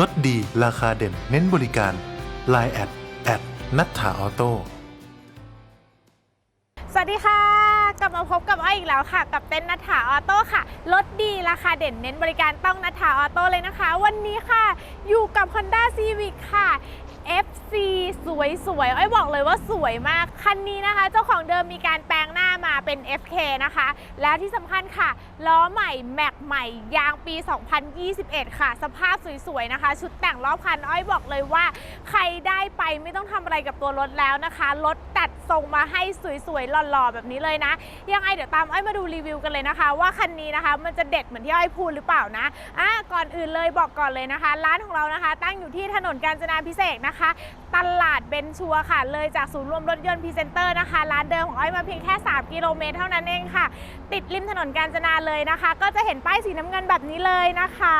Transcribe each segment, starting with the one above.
ลดดีราคาเด่น เน้นบริการ Line แอดแอดนัทธาออโต้สวัสดีค่ะ กลับมาพบกับอ้อยอีกแล้วค่ะ กับเต้นนัทธาออโต้ค่ะลดดีราคาเด่นเน้นบริการต้องนัทธาออโต้เลยนะคะ วันนี้ค่ะอยู่กับ Honda Civic ค่ะ FC สวยๆอ้อยบอกเลยว่าสวยมาก คันนี้นะคะ เจ้าของเดิมมีการแปลงหน้า มาเป็น FK นะคะ แล้วที่สำคัญค่ะ ล้อใหม่แม็กใหม่ยางปี 2021 ค่ะ สภาพสวยๆนะคะ ชุดแต่งรอบคันอ้อยบอกเลยว่า ใครได้ไปไม่ต้องทำอะไรกับตัวรถแล้วนะคะรถตัดทรงมาให้สวยๆหล่อๆแบบนี้เลยนะ ยังไงเดี๋ยวตามอ้อยมาดูรีวิวกันเลยนะคะ ว่าคันนี้นะคะ มันจะเด็ดเหมือนที่อ้อยพูดหรือเปล่านะอะก่อนอื่นเลยบอกก่อนเลยนะคะ ร้านของเรานะคะ ตั้งอยู่ที่ถนนกาญจนาพิเศษนะคะ ตลาดเบนชัวค่ะ เลยจากศูนย์รวมรถยนต์พรีเซนเตอร์นะคะ ร้านเดิมของอ้อยมาเพียงแค่3กิิโลเมตรเท่านั้นเองค่ะ ติดริมถนนกาญจนาเลยนะคะ ก็จะเห็นป้ายสีน้ำเงินแบบนี้เลยนะคะ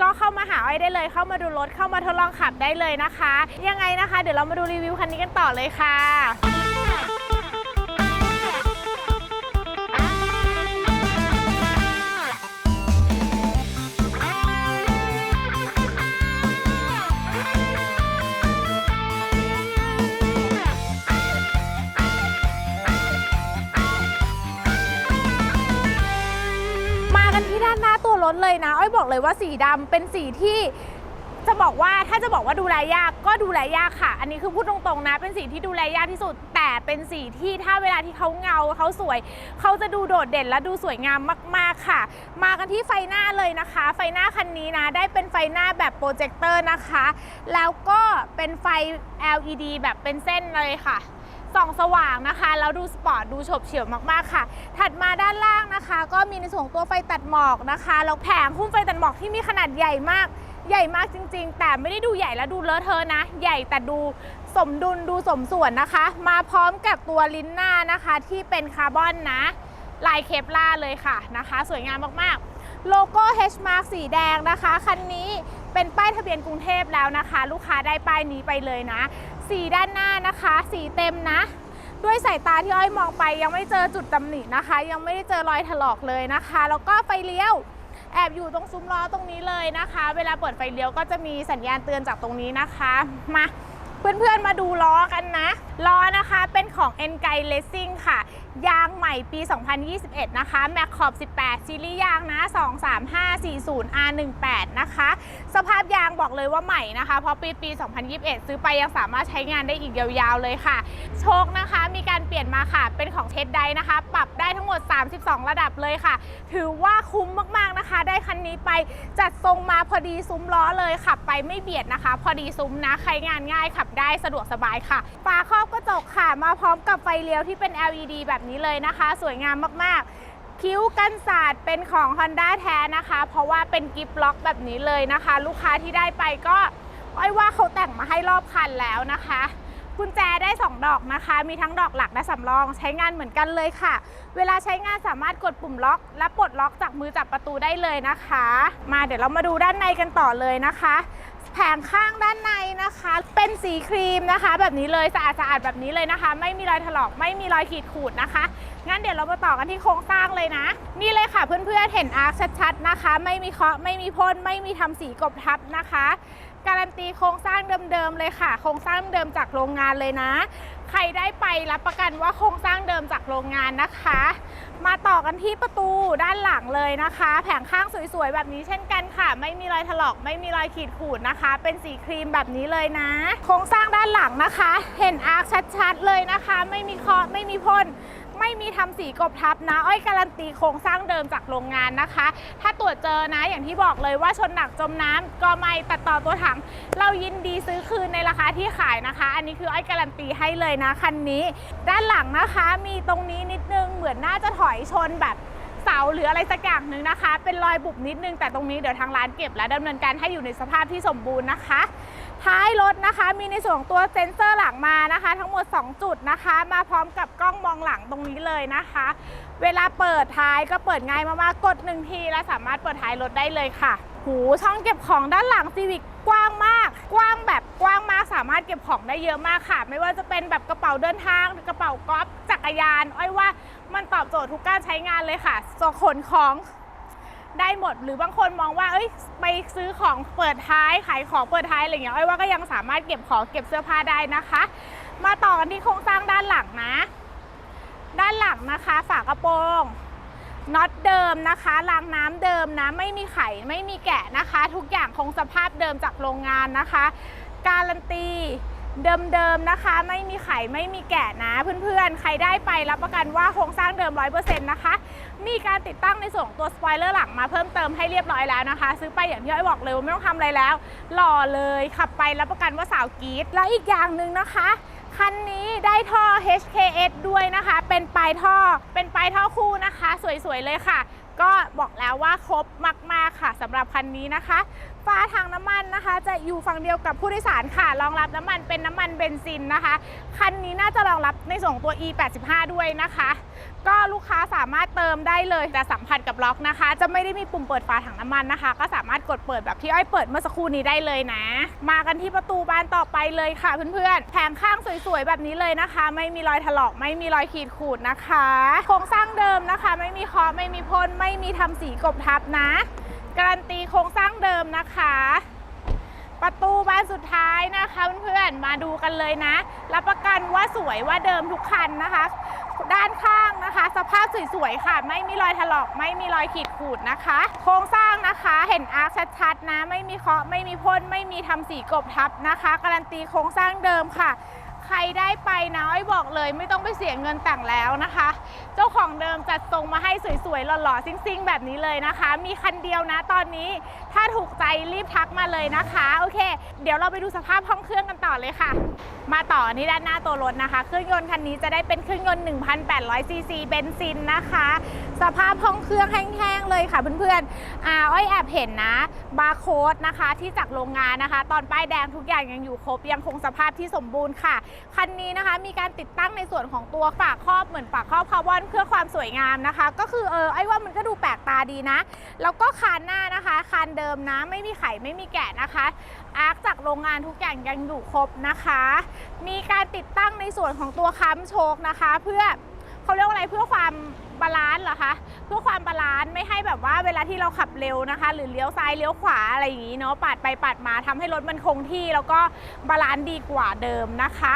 ก็เข้ามาหาอ้อยได้เลย เข้ามาดูรถเข้ามาทดลองขับได้เลยนะคะ ยังไงนะคะ เดี๋ยวเรามาดูรีวิวคันนี้กันต่อเลยค่ะ เลยนะ อ้อยบอกเลยว่าสีดำเป็นสีที่จะบอกว่าถ้าจะบอกว่าดูแลยากก็ดูแลยากค่ะ อันนี้คือพูดตรงๆนะ เป็นสีที่ดูแลยากที่สุด แต่เป็นสีที่ถ้าเวลาที่เขาเงาเขาสวย เขาจะดูโดดเด่นและดูสวยงามมากๆค่ะ มากันที่ไฟหน้าเลยนะคะ ไฟหน้าคันนี้นะได้เป็นไฟหน้าแบบโปรเจคเตอร์นะคะ แล้วก็เป็นไฟ LED แบบเป็นเส้นเลยค่ะ ส่องสว่างนะคะ แล้วดูสปอร์ตดูฉบเฉี่ยวมากๆค่ะ ถัดมาด้านล่างนะคะ ก็มีในส่วนตัวไฟตัดหมอกนะคะแล้วแผงหุ้มไฟตัดหมอกที่มีขนาดใหญ่มากใหญ่มากจริง ๆ แต่ไม่ได้ดูใหญ่แล้วดูเลอะเทอะนะ ใหญ่แต่ดูสมดุลดูสมส่วนนะคะ มาพร้อมกับตัวลิ้นหน้านะคะที่เป็นคาร์บอนนะ ลายเคปลาเลยค่ะนะคะ สวยงามมากๆ โลโก้ H Mark สีแดงนะคะ คันนี้เป็นป้ายทะเบียนกรุงเทพแล้วนะคะ ลูกค้าได้ป้ายนี้ไปเลยนะ สีด้านหน้านะคะ สีเต็มนะ ด้วยสายตาที่อ้อยมองไปยังไม่เจอจุดตำหนินะคะ ยังไม่ได้เจอรอยถลอกเลยนะคะ แล้วก็ไฟเลี้ยวแอบอยู่ตรงซุ้มล้อตรงนี้เลยนะคะ เวลาเปิดไฟเลี้ยวก็จะมีสัญญาณเตือนจากตรงนี้นะคะ มาเพื่อนๆมาดูล้อกันนะ ล้อนะคะเป็นของ e n g a i Racing ค่ะ ยางใหม่ปี 2021 นะคะ แมคขอบ 18 ซีรีส์ยางนะ 23540 R18 นะคะ สภาพยางบอกเลยว่าใหม่นะคะ เพราะปีปี 2021 ซื้อไปยังสามารถใช้งานได้อีกยาวๆเลยค่ะ โชคนะคะมีการเปลี่ยนมาค่ะ เป็นของเทสไดนะคะ ปรับได้ทั้งหมด 32 ระดับเลยค่ะ ถือว่าคุ้มมากๆนะคะ ได้คันนี้ไปจัดทรงมาพอดีซุ้มล้อเลยขับไปไม่เบียดนะคะ พอดีซุ้มนะ ใครงานง่ายขับได้สะดวกสบายค่ะ ฝาครอบกระจกค่ะ มาพร้อมกับไฟเลี้ยวที่เป็น LED แบบนี้เลยนะคะ สวยงามมากๆ คิ้วกันศาสตร์เป็นของ Honda แท้นะคะ เพราะว่าเป็นกิฟต์ล็อกแบบนี้เลยนะคะ ลูกค้าที่ได้ไปก็อ้อยว่าเขาแต่งมาให้รอบคันแล้วนะคะกุญแจได้ 2 ดอกนะคะ มีทั้งดอกหลักและสำรอง ใช้งานเหมือนกันเลยค่ะ เวลาใช้งานสามารถกดปุ่มล็อก และปลดล็อกจากมือจับประตูได้เลยนะคะ มาเดี๋ยวเรามาดูด้านในกันต่อเลยนะคะ แผงข้างด้านในนะคะ เป็นสีครีมนะคะ แบบนี้เลยสะอาดสะอาดแบบนี้เลยนะคะ ไม่มีรอยถลอกไม่มีรอยขีดขูดนะคะ งั้นเดี๋ยวเรามาต่อกันที่โครงสร้างเลยนะ นี่เลยค่ะเพื่อนๆเห็นอาร์คชัดๆนะคะ ไม่มีเคาะไม่มีพ่นไม่มีทำสีกบทับนะคะ การันตีโครงสร้างเดิมๆเลยค่ะ โครงสร้างเดิมจากโรงงานเลยนะ ใครได้ไปรับประกันว่าโครงสร้างเดิมจากโรงงานนะคะ มาต่อกันที่ประตูด้านหลังเลยนะคะ แผงข้างสวยๆ แบบนี้เช่นกันค่ะ ไม่มีรอยถลอกไม่มีรอยขีดขูดนะคะ เป็นสีครีมแบบนี้เลยนะ โครงสร้างด้านหลังนะคะ เห็นอาร์คชัดๆเลยนะคะ ไม่มีเคาะไม่มีพ่น ไม่มีทำสีกบทับนะอ้อยการันตีโครงสร้างเดิมจากโรงงานนะคะ ถ้าตรวจเจอนะอย่างที่บอกเลยว่าชนหนักจมน้ำก็ไม่ตัดต่อตัวถัง เรายินดีซื้อคืนในราคาที่ขายนะคะ อันนี้คืออ้อยการันตีให้เลยนะคันนี้ ด้านหลังนะคะมีตรงนี้นิดนึงเหมือนน่าจะถอยชนแบบเสาหรืออะไรสักอย่างหนึ่งนะคะ เป็นรอยบุบนิดนึงแต่ตรงนี้เดี๋ยวทางร้านเก็บและดำเนินการให้อยู่ในสภาพที่สมบูรณ์นะคะ ท้ายรถนะคะมีในส่วนของตัวเซ็นเซอร์หลังมานะคะ ทั้งหมด 2 จุดนะคะ มาพร้อมกับกล้องมองหลังตรงนี้เลยนะคะ เวลาเปิดท้ายก็เปิดง่ายมากๆกดหนึ่งทีแล้วสามารถเปิดท้ายรถได้เลยค่ะ หูช่องเก็บของด้านหลังซีวิกกว้างมาก กว้างแบบกว้างมากสามารถเก็บของได้เยอะมากค่ะ ไม่ว่าจะเป็นแบบกระเป๋าเดินทางหรือกระเป๋ากอล์ฟจักรยาน อ้อยว่ามันตอบโจทย์ทุกการใช้งานเลยค่ะจะขนของ ได้หมด หรือบางคนมองว่าเอ้ยไปซื้อของเปิดท้ายขายของเปิดท้ายอะไรอย่างเงี้ยอ้อยว่าก็ยังสามารถเก็บของเก็บเสื้อผ้าได้นะคะ มาต่อกันที่โครงสร้างด้านหลังนะ ด้านหลังนะคะฝากระโปรงน็อตเดิมนะคะรางน้ำเดิมนะไม่มีไขไม่มีแกะนะคะ ทุกอย่างคงสภาพเดิมจากโรงงานนะคะ การันตี เดิมๆนะคะ ไม่มีไข่ไม่มีแกะนะเพื่อนๆ ใครได้ไปรับประกันว่าโครงสร้างเดิม 100%นะคะ มีการติดตั้งในส่วนตัวสปอยเลอร์หลังมาเพิ่มเติมให้เรียบร้อยแล้วนะคะ ซื้อไปอย่างที่อ้อยบอกเลยว่าไม่ต้องทำอะไรแล้ว หล่อเลยขับไปรับประกันว่าสาวกรีดแล้วอีกอย่างหนึ่งนะคะคันนี้ได้ท่อ HKS ด้วยนะคะ เป็นปลายท่อ เป็นปลายท่อคู่นะคะ สวยๆเลยค่ะ ก็บอกแล้วว่าครบมาก ๆ ค่ะสำหรับคันนี้นะคะ ฝาถังน้ำมันนะคะ จะอยู่ฝั่งเดียวกับผู้โดยสารค่ะ รองรับน้ำมันเป็นน้ำมันเบนซินนะคะ คันนี้น่าจะรองรับในส่วนของตัว E85 ด้วยนะคะ ก็ลูกค้าสามารถเติมได้เลยแต่สัมผัสกับล็อกนะคะ จะไม่ได้มีปุ่มเปิดฝาถังน้ำมันนะคะ ก็สามารถกดเปิดแบบที่อ้อยเปิดเมื่อสักครู่นี้ได้เลยนะ มากันที่ประตูบานต่อไปเลยค่ะเพื่อนๆแผงข้างสวยๆแบบนี้เลยนะคะ ไม่มีรอยถลอกไม่มีรอยขีดขูดนะคะ โครงสร้างเดิมนะคะ ไม่มีคาะไม่มีพ่นไม่มีทำสีกบทับนะ การันตีโครงสร้างเดิมนะคะ ประตูบานสุดท้ายนะคะเพื่อนๆมาดูกันเลยนะ รับประกันว่าสวยว่าเดิมทุกคันนะคะ ด้านข้างนะคะ สภาพสวยๆค่ะ ไม่มีรอยถลอกไม่มีรอยขีดขูดนะคะ โครงสร้างนะคะเห็นอาร์คชัดๆนะ ไม่มีเคาะไม่มีพ่นไม่มีทำสีกบทับนะคะ การันตีโครงสร้างเดิมค่ะ ใครได้ไปนะอ้อยบอกเลยไม่ต้องไปเสียเงินแต่งแล้วนะคะ เจ้าของเดิมจัดทรงมาให้สวยๆหล่อๆซิ่งๆ แบบนี้เลยนะคะ มีคันเดียวนะตอนนี้ถ้าถูกใจรีบทักมาเลยนะคะ โอเค เดี๋ยวเราไปดูสภาพห้องเครื่องกันต่อเลยค่ะ มาต่อที่ด้านหน้าตัวรถนะคะ เครื่องยนต์คันนี้จะได้เป็นเครื่องยนต์ 1,800 ซีซีเบนซินนะคะ สภาพห้องเครื่องแห้งๆเลยค่ะเพื่อนๆอ่าอ้อยแอบเห็นนะ บาร์โค้ดนะคะที่จากโรงงานนะคะ ตอนป้ายแดงทุกอย่างยังอยู่ครบ ยังคงสภาพที่สมบูรณ์ค่ะคันนี้นะคะมีการติดตั้งในส่วนของตัวฝาครอบเหมือนฝาครอบคาร์บอนเพื่อความสวยงามนะคะ ก็คือเออไอ้ว่ามันก็ดูแปลกตาดีนะ แล้วก็คานหน้านะคะคานเดิมนะไม่มีไขไม่มีแกะนะคะอาร์คจากโรงงานทุกอย่างยังอยู่ครบนะคะ มีการติดตั้งในส่วนของตัวค้ำโชคนะคะ เพื่อเขาเรียกว่าอะไรเพื่อความบาลานซ์เหรอคะเพื่อความบาลานซ์ไม่ให้แบบว่าเวลาที่เราขับเร็วนะคะ หรือเลี้ยวซ้ายเลี้ยวขวาอะไรอย่างนี้เนาะปาดไปปาดมาทำให้รถมันคงที่ แล้วก็บาลานซ์ดีกว่าเดิมนะคะ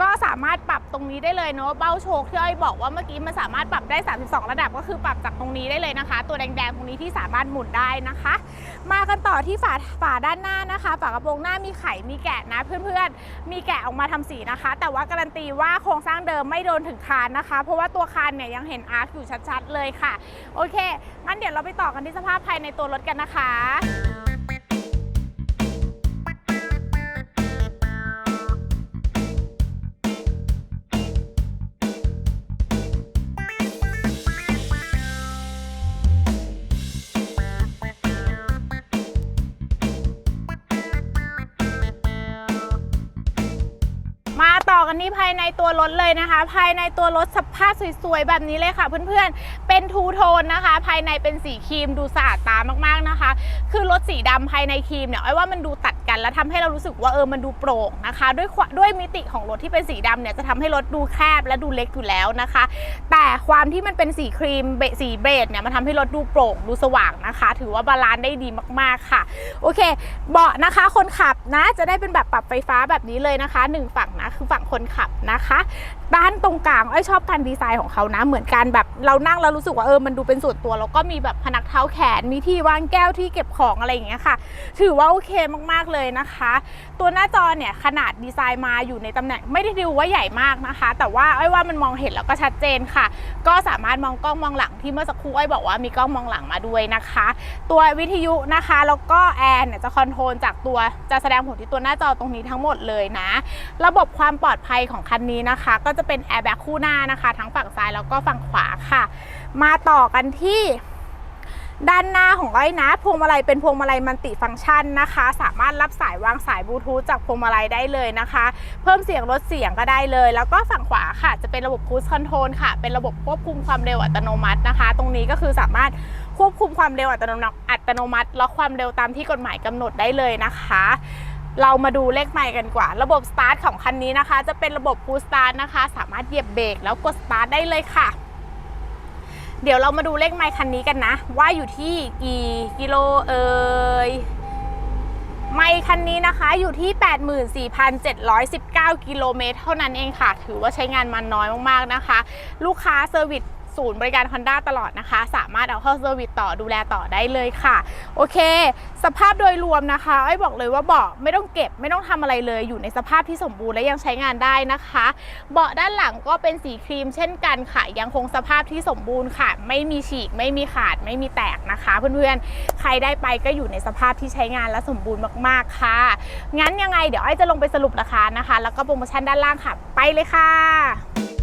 ก็สามารถปรับตรงนี้ได้เลยเนาะเบ้าโชคที่อ้อยบอกว่าเมื่อกี้มันสามารถปรับได้ 32 ระดับก็คือปรับจากตรงนี้ได้เลยนะคะ ตัวแดงๆตรงนี้ที่สามารถหมุนได้นะคะ มากันต่อที่ฝาฝาด้านหน้านะคะ ฝากระโปรงหน้ามีไขมีแกะนะเพื่อนๆมีแกะออกมาทำสีนะคะ แต่ว่าการันตีว่าโครงสร้างเดิมไม่โดนถึงคานนะคะ เพราะว่าตัวคานเนี่ยยังเห็นอาร์คอยู่ชัดๆเลยค่ะ โอเคงั้นเดี๋ยวเราไปต่อกันที่สภาพภายในตัวรถกันนะคะ นี่ภายในตัวรถเลยนะคะ ภายในตัวรถสภาพสวยๆแบบนี้เลยค่ะ เพื่อนๆ เป็นทูโทนนะคะ ภายในเป็นสีครีมดูสะอาดตามากๆนะคะ คือรถสีดำภายในครีมเนี่ยอ้อยว่ามันดูตัด กัน แล้วทำให้เรารู้สึกว่าเออมันดูโปร่งนะคะ ด้วยด้วยมิติของรถที่เป็นสีดำเนี่ยจะทำให้รถดูแคบและดูเล็กอยู่แล้วนะคะ แต่ความที่มันเป็นสีครีมเบสีเบจเนี่ยมันทำให้รถดูโปร่งดูสว่างนะคะ ถือว่าบาลานซ์ได้ดีมากๆค่ะ โอเค เบาะนะคะคนขับนะจะได้เป็นแบบปรับไฟฟ้าแบบนี้เลยนะคะหนึ่งฝั่งนะคือฝั่งคนขับนะคะด้านตรงกลางอ้อยชอบการดีไซน์ของเขานะ เหมือนกันแบบเรานั่งแล้วรู้สึกว่าเออมันดูเป็นส่วนตัว แล้วก็มีแบบพนักเท้าแขนมีที่วางแก้วที่เก็บของอะไรอย่างเงี้ยค่ะ ถือว่าโอเคมากๆเลยนะคะ ตัวหน้าจอเนี่ยขนาดดีไซน์มาอยู่ในตำแหน่งไม่ได้ดูว่าใหญ่มากนะคะ แต่ว่าอ้อยว่ามันมองเห็นแล้วก็ชัดเจนค่ะ ก็สามารถมองกล้องมองหลังที่เมื่อสักครู่อ้อยบอกว่ามีกล้องมองหลังมาด้วยนะคะ ตัววิทยุนะคะแล้วก็แอร์เนี่ยจะคอนโทรลจากตัวจะแสดงผลที่ตัวหน้าจอตรงนี้ทั้งหมดเลยนะ ระบบความปลอดภัยของคันนี้นะคะ ก็จะเป็นแอร์แบ็กคู่หน้านะคะ ทั้งฝั่งซ้ายแล้วก็ฝั่งขวาค่ะ มาต่อกันที่ ด้านหน้าของอ้อยนะพวงมาลัยเป็นพวงมาลัยมัลติฟังก์ชันนะคะ สามารถรับสายวางสายบลูทูธจากพวงมาลัยได้เลยนะคะ เพิ่มเสียงลดเสียงก็ได้เลย แล้วก็ฝั่งขวาค่ะ จะเป็นระบบ Cruise Control ค่ะ เป็นระบบควบคุมความเร็วอัตโนมัตินะคะ ตรงนี้ก็คือสามารถควบคุมความเร็วอัตโนมัติอัตโนมัติล็อกความเร็วตามที่กฎหมายกำหนดได้เลยนะคะเรามาดูเลขใหม่กันกว่า ระบบสตาร์ทของคันนี้นะคะ จะเป็นระบบ Push Start นะคะ สามารถเหยียบเบรกแล้วกดสตาร์ทได้เลยค่ะ เดี๋ยวเรามาดูเลขไมค์คันนี้กันนะ ว่าอยู่ที่กี่กิโลเอ่ยไมค์คันนี้นะคะอยู่ที่ 84,719 กิโลเมตรเท่านั้นเองค่ะ ถือว่าใช้งานมันน้อยมากๆนะคะ ลูกค้าเซอร์วิส ศูนย์บริการ Honda ตลอดนะคะ สามารถเอาเข้าเซอร์วิสต่อดูแลต่อได้เลยค่ะ โอเค สภาพโดยรวมนะคะไอ้บอกเลยว่าเบาะไม่ต้องเก็บไม่ต้องทำอะไรเลยอยู่ในสภาพที่สมบูรณ์และยังใช้งานได้นะคะ เบาะด้านหลังก็เป็นสีครีมเช่นกันค่ะ ยังคงสภาพที่สมบูรณ์ค่ะ ไม่มีฉีก ไม่มีขาดไม่มีแตกนะคะ เพื่อนๆ ใครได้ไปก็อยู่ในสภาพที่ใช้งานและสมบูรณ์มากๆค่ะ งั้นยังไงเดี๋ยวไอ้จะลงไปสรุปราคานะคะ แล้วก็โปรโมชั่นด้านล่างค่ะ ไปเลยค่ะ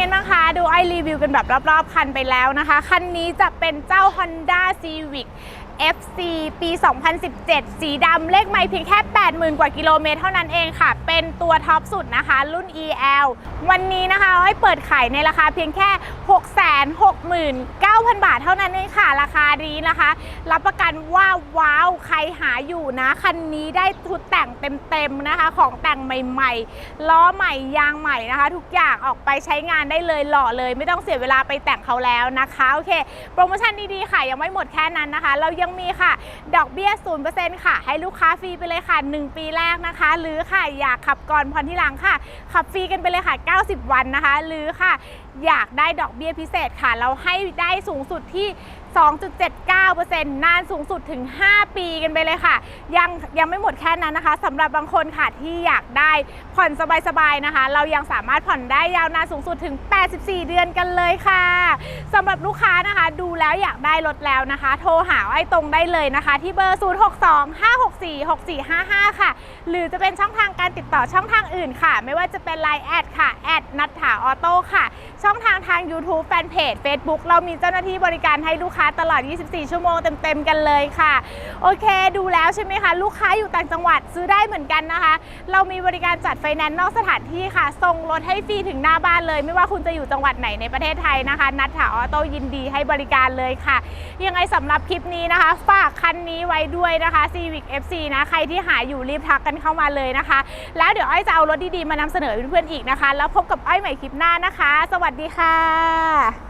กันบ้างคะดูไอรีวิวกันแบบรอบๆ คันไปแล้วนะคะ คันนี้จะเป็นเจ้า Honda Civic FC ปี 2017 สีดำเลขไม่เพียงแค่ 80,000 กว่ากิโลเมตรเท่านั้นเองค่ะ เป็นตัวท็อปสุดนะคะ รุ่น EL วันนี้นะคะให้เปิดขายในราคาเพียงแค่ 669,000 บาทเท่านั้นเองค่ะ ราคานี้นะคะ รับประกันว่าว้าวใครหาอยู่นะ คันนี้ได้ชุดแต่งเต็มๆนะคะ ของแต่งใหม่ๆ ล้อใหม่ยางใหม่นะคะ ทุกอย่างออกไปใช้งานได้เลยหล่อเลย ไม่ต้องเสียเวลาไปแต่งเขาแล้วนะคะโอเคโปรโมชั่นดีๆค่ะ ยังไม่หมดแค่นั้นนะคะ เรายังมีค่ะ ดอกเบี้ย 0%ค่ะ ให้ลูกค้าฟรีไปเลยค่ะ 1 ปีแรกนะคะ หรือค่ะอยากขับก่อนผ่อนที่หลังค่ะ ขับฟรีกันไปเลยค่ะ 90 วันนะคะ หรือค่ะ อยากได้ดอกเบี้ยพิเศษค่ะ เราให้ได้สูงสุดที่ 2.79%นานสูงสุดถึง 5 ปีกันไปเลยค่ะ ยังยังไม่หมดแค่นั้นนะคะสำหรับบางคนค่ะที่อยากได้ผ่อนสบายๆนะคะ เรายังสามารถผ่อนได้ยาวนานสูงสุดถึง 84 เดือนกันเลยค่ะสำหรับลูกค้านะคะ ดูแล้วอยากได้รถแล้วนะคะ โทรหาไอ้ตรงได้เลยนะคะ ที่เบอร์ 0625646455 ค่ะ หรือจะเป็นช่องทางการติดต่อช่องทางอื่นค่ะ ไม่ว่าจะเป็น Line แอดค่ะแอดนัทถาออโต้ค่ะ ช่องทางทาง YouTube Fanpage Facebook เรามีเจ้าหน้าที่บริการให้ลูกค้าตลอด 24 ชั่วโมงเต็มๆกันเลยค่ะ โอเคดูแล้วใช่ไหมคะลูกค้าอยู่ต่างจังหวัดซื้อได้เหมือนกันนะคะ เรามีบริการจัดไฟแนนซ์นอกสถานที่ค่ะ ส่งรถให้ฟรีถึงหน้าบ้านเลย ไม่ว่าคุณจะอยู่จังหวัดไหนในประเทศไทยนะคะ นัทถาออโต้ยินดีให้บริการเลยค่ะ ยังไงสำหรับคลิปนี้นะคะ ฝากคันนี้ไว้ด้วยนะคะ Civic FC นะใครที่หาอยู่รีบทักกันเข้ามาเลยนะคะ แล้วเดี๋ยวอ้อยจะเอารถดีๆมานำเสนอเพื่อนๆอีกนะคะ แล้วพบกับอ้อยใหม่คลิปหน้านะคะ สวัสดีค่ะ